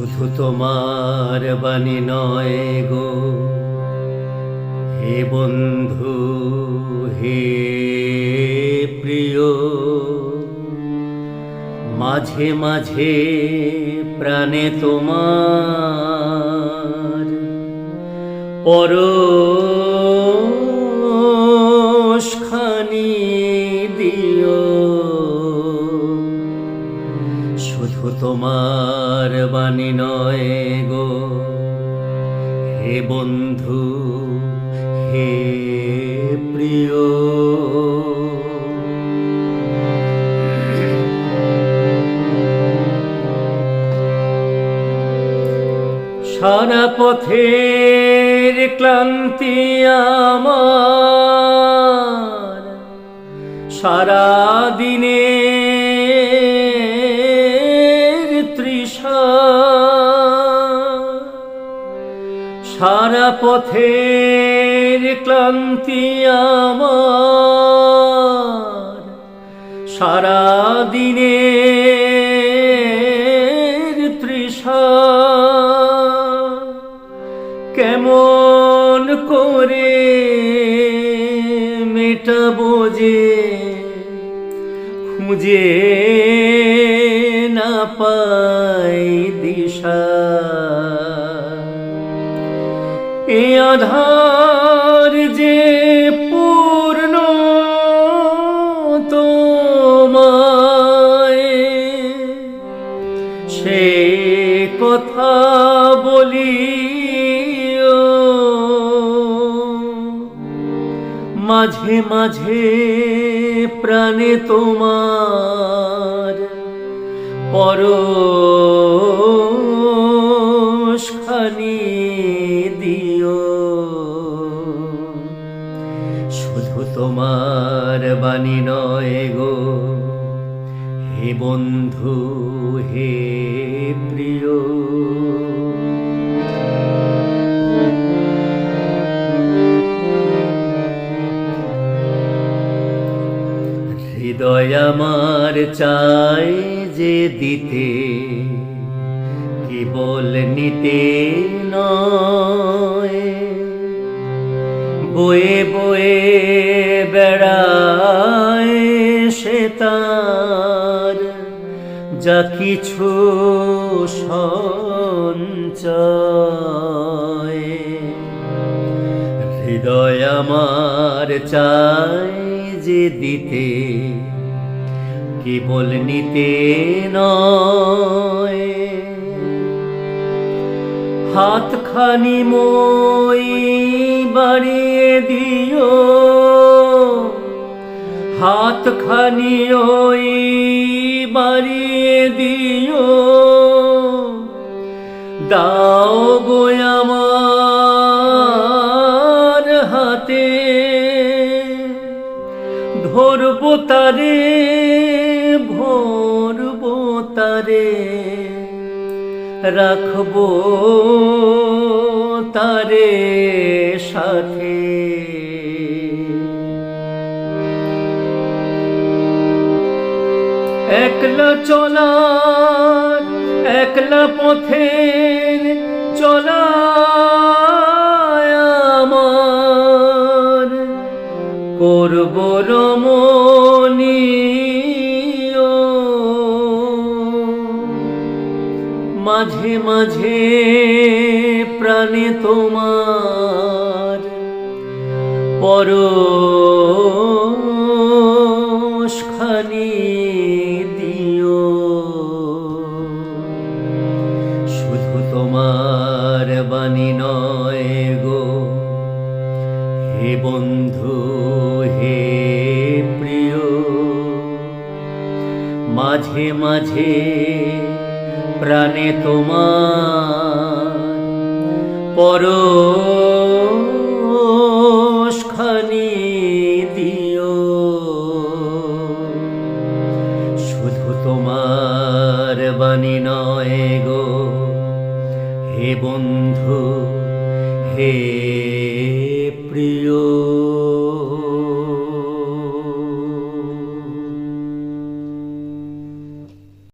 শুধু তোমার বাণী নয় গো। হে বন্ধু, হে প্রিয়, মাঝে মাঝে প্রাণে তোমার পরশখানি দিও। শুধু তোমার বাণী নয় গো। হে বন্ধু, হে প্রিয়। সারা পথের ক্লান্তি আমার। সারা দিনের সারা পথের ক্লান্তি আমার সারা দিনের তৃষা। কেমন করে মেটাবো যে খুঁজে এ আধার যে পূর্ণ তোমায়। সে কথা বলিও। মাঝে মাঝে প্রাণে তোমার পরশখানি বাণী নয় গো। হে বন্ধু, হে প্রিয়। হৃদয় আমার চাই যে দিতে, কেবল নিতে নয়। বয়ে বয়ে বেড়ায় সে তার, যা কিছু সঞ্চয়। হৃদয় আমার চাই যে দিতে, কেবল নিতে নয়। হাতখানি মই বাড়িয়ে দিও হাতখানি ওই বাড়িয়ে দিও। দাও গো আমার হাতে, ধরবো তারে, ভরবো তারে, রাখব তারে সাথে। একলা চলার একলা পথের চলা আমার। করব রমণীয় মাঝে মাঝে প্রাণে তোমার পরশখানি হে বন্ধু, হে প্রিয়, মাঝে মাঝে প্রাণে তোমার পরশখানি দিও। শুধু তোমার নয় গো, হে বন্ধু, হে প্রিয়